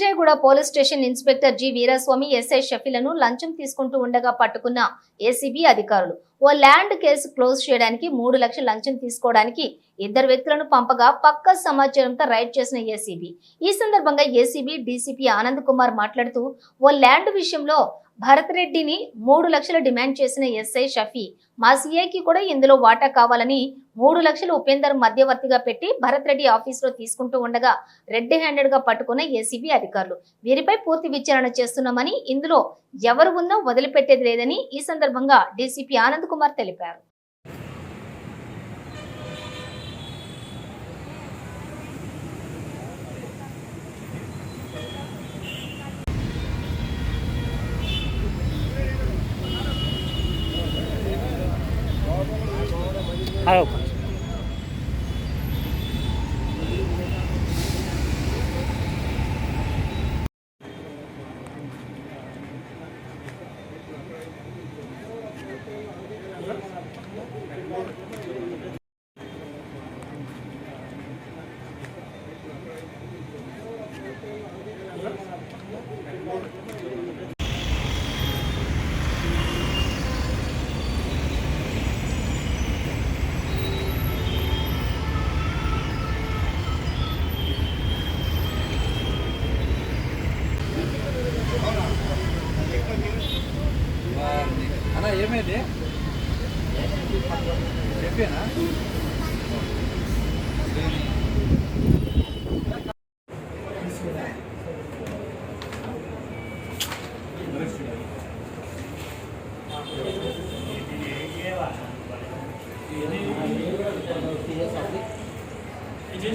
Kushaiguda police station inspector G Veeraswamy SI షఫీలను లంచం తీసుకుంటూ ఉండగా పట్టుకున్న ఏసీబీ అధికారులు. ఓ ల్యాండ్ కేసు క్లోజ్ చేయడానికి మూడు లక్షల లంచం తీసుకోవడానికి ఇద్దరు వ్యక్తులను పంపగా పక్క సమాచారంతో రైడ్ చేసిన ఏసీబీ. ఈ సందర్భంగా ఏసీబీ డీసీపీ ఆనంద్ కుమార్ మాట్లాడుతూ ఓ ల్యాండ్ విషయంలో భరత్ రెడ్డిని మూడు లక్షలు డిమాండ్ చేసిన ఎస్ఐ షఫీ మా సీఐకి కూడా ఇందులో వాటా కావాలని మూడు లక్షలు ఉపేందర్ మధ్యవర్తిగా పెట్టి భరత్ రెడ్డి ఆఫీసులో తీసుకుంటూ ఉండగా రెడ్ హ్యాండెడ్గా పట్టుకున్న ఏసీబీ అధికారులు. వీరిపై పూర్తి విచారణ చేస్తున్నామని ఇందులో ఎవరు ఉన్నా వదిలిపెట్టేది లేదని ఈ సందర్భంగా డీసీపీ ఆనంద్ కుమార్ తెలిపారు. সহায়ক হয়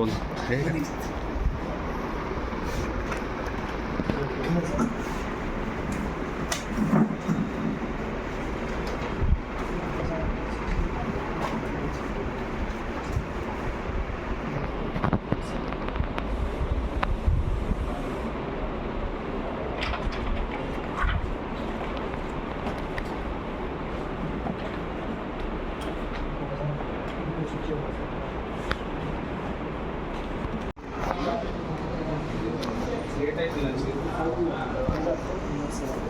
Sol. Şey. っていうのは、違う。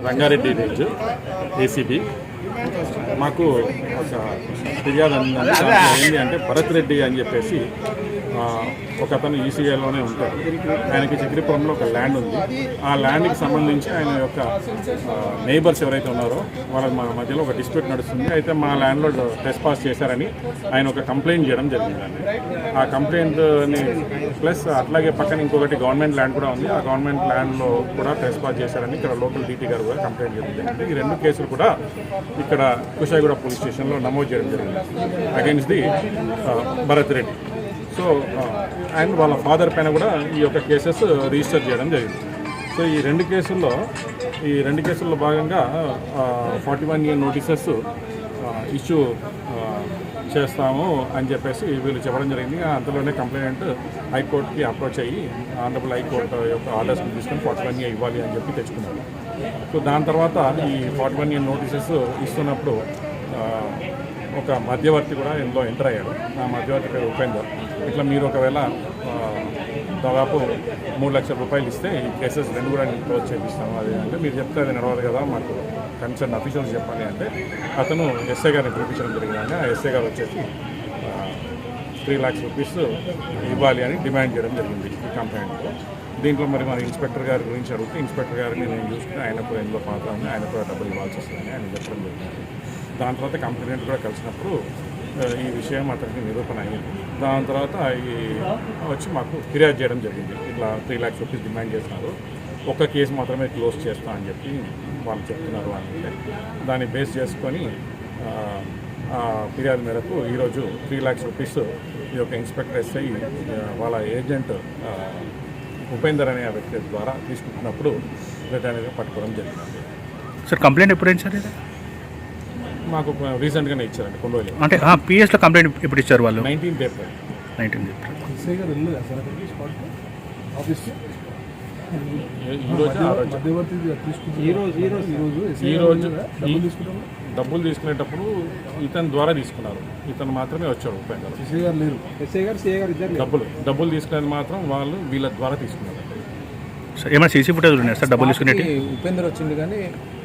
Rangareddy range ACB మాకు ఒక ఫిర్యాదు అందింది ఏంటి అంటే భరత్ రెడ్డి అని చెప్పేసి ఒక అతను ఈసీఐలోనే ఉంటాడు. ఆయనకి చిక్రిపురంలో ఒక ల్యాండ్ ఉంది. ఆ ల్యాండ్కి సంబంధించి ఆయన యొక్క నేబర్స్ ఎవరైతే ఉన్నారో వాళ్ళ మా మధ్యలో ఒక డిస్ప్యూట్ నడుస్తుంది. అయితే మా ల్యాండ్లో టెస్ట్ పాస్ చేశారని ఆయన ఒక కంప్లైంట్ చేయడం జరిగిందండి. ఆ కంప్లైంట్ని ప్లస్ అట్లాగే పక్కన ఇంకొకటి గవర్నమెంట్ ల్యాండ్ కూడా ఉంది. ఆ గవర్నమెంట్ ల్యాండ్లో కూడా టెస్ట్ పాస్ చేశారని ఇక్కడ లోకల్ డీటీ గారు కూడా కంప్లైంట్ చేయడం జరిగింది. ఈ రెండు కేసులు కూడా ఇక్కడ కుషాయిగూడ పోలీస్ స్టేషన్లో నమోదు చేయడం జరిగింది. Against the Bharath Reddy. So and వాళ్ళ ఫాదర్ పైన కూడా ఈ యొక్క కేసెస్ రిజిస్టర్ చేయడం జరిగింది. సో ఈ రెండు కేసుల్లో ఈ రెండు కేసుల్లో భాగంగా forty one year notices issue చేస్తాము అని చెప్పేసి వీళ్ళు చెప్పడం జరిగింది. అంతలోనే కంప్లైంట్ హైకోర్టుకి అప్రోచ్ అయ్యి ఆనరబుల్ హైకోర్టు యొక్క ఆర్డర్స్ని తీసుకొని ఫార్టీ వన్ ఇయర్ ఇవ్వాలి అని చెప్పి తెచ్చుకున్నారు. సో దాని తర్వాత ఈ ఫార్టీ వన్ ఇయర్ నోటీసెస్ ఇస్తున్నప్పుడు ఒక మధ్యవర్తి కూడా ఇందులో ఎంటర్ అయ్యాడు. ఆ మధ్యవర్తి పేరు ఉపేందర్. ఇట్లా మీరు ఒకవేళ దాదాపు మూడు లక్షల రూపాయలు ఇస్తే ఈ కేసెస్ రెండు కూడా నేను క్లోజ్ చేపిస్తాను. అది అంటే మీరు చెప్తే అది నడవదు కదా మాకు కన్సర్న్ అఫీషియల్స్ చెప్పాలి అంటే అతను ఎస్ఐ గారిని పిలిపించడం జరిగిందని ఆ ఎస్ఐ గారు వచ్చేసి త్రీ ల్యాక్స్ రూపీస్ ఇవ్వాలి అని డిమాండ్ చేయడం జరిగింది ఈ కంప్లైంట్లో. దీంట్లో మరి మన ఇన్స్పెక్టర్ గారి గురించి అడిగితే ఇన్స్పెక్టర్ గారిని నేను చూసుకుని ఆయనకు ఎందులో పాత్ర ఉంది డబ్బులు ఇవ్వాల్సి వస్తుందని ఆయన చెప్పడం జరిగింది. దాని తర్వాత కంప్లైంట్ కూడా కలిసినప్పుడు ఈ విషయం అతనికి నిరూపణ అయ్యింది దాని తర్వాత ఈ వచ్చి మాకు ఫిర్యాదు చేయడం జరిగింది. ఇట్లా త్రీ ల్యాక్స్ రూపీస్ డిమాండ్ చేస్తున్నారు. ఒక్క కేసు మాత్రమే క్లోజ్ చేస్తా అని చెప్పి వాళ్ళు చెప్తున్నారు అంటే దాన్ని బేస్ చేసుకొని ఆ, ఫిర్యాదు మేరకు ఈరోజు త్రీ ల్యాక్స్ రూపీస్ ఈ యొక్క ఇన్స్పెక్టర్ ఎస్ఐ వాళ్ళ ఏజెంట్ ఉపేందర్ అనే ఆ వ్యక్తి ద్వారా తీసుకుంటున్నప్పుడు రిటర్న్గా పట్టుకోవడం జరిగింది. సార్ కంప్లైంట్ ఎప్పుడైంది సార్ ఇది? మాకు రీసెంట్గానే ఇచ్చారండి కొండోలి అంటే పిఎస్లో కంప్లైంట్ ఎప్పుడు ఇచ్చారు వాళ్ళు? నైన్టీన్త్ ఏప్రిల్ నైన్టీన్ ఈ రోజు ఆ రోజు. ఈ రోజు ఈ రోజు. ఈ రోజు ఈ- డబ్బులు తీసుకునేటప్పుడు ఇతని ద్వారా తీసుకున్నారు. ఇతను మాత్రమే వచ్చాడు ఉపేందర్. డబ్బులు డబ్బులు తీసుకునేది మాత్రం వాళ్ళు వీళ్ళ ద్వారా తీసుకున్నారు. సార్? ఏమైనా సీసీ ఫుటేజ్ ఉన్నాయి సార్? డబ్బులు తీసుకునేటి? ఉపేందర్ వచ్చింది కానీ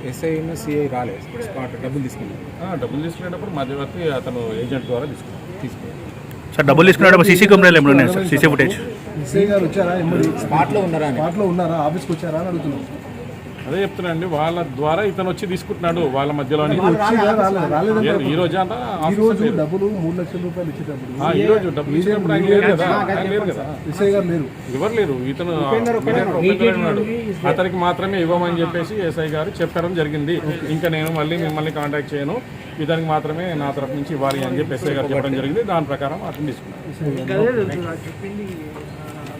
ఎస్ఐ సిఐ రాలేదు స్పాట్ డబ్బులు తీసుకున్నారు ఆ, డబ్బులు తీసుకునేటప్పుడు మధ్యవర్తి అతను ఏజెంట్ ద్వారా తీసుకున్నారు సార్ డబ్బులు తీసుకునేటప్పుడు సీసీ కెమెరాలు ఏమైనా ఉన్నాయి సార్? CC footage? ఎస్ఐ గారు వచ్చారా? స్పాట్లో ఉన్నారా అని స్పాట్లో ఉన్నారా? ఆఫీస్కి వచ్చారా అని అడుగుతున్నాం. అదే చెప్తున్నానండి వాళ్ళ ద్వారా ఇతను వచ్చి తీసుకుంటున్నాడు వాళ్ళ ఏ- ఈ రోజు. డబ్బులు మూడు లక్షల రూపాయలు ఇచ్చేటప్పుడు ఆ, ఈ రోజు డబ్బులు ఇచ్చినప్పుడు ఆయన లేరు కదా ఆయన లేరు కదా. లేరు. ఎవరు లేరు ఇతను ఉన్నాడు. అతనికి మాత్రమే ఇవ్వమని చెప్పేసి ఎస్ఐ గారు చెప్పడం జరిగింది. ఇంకా నేను మళ్ళీ మిమ్మల్ని కాంటాక్ట్ చేయను. ఇతనికి మాత్రమే నా తరఫు నుంచి ఇవ్వాలి అని చెప్పి ఎస్ఐ గారు చెప్పడం జరిగింది. దాని ప్రకారం అతను తీసుకున్నాను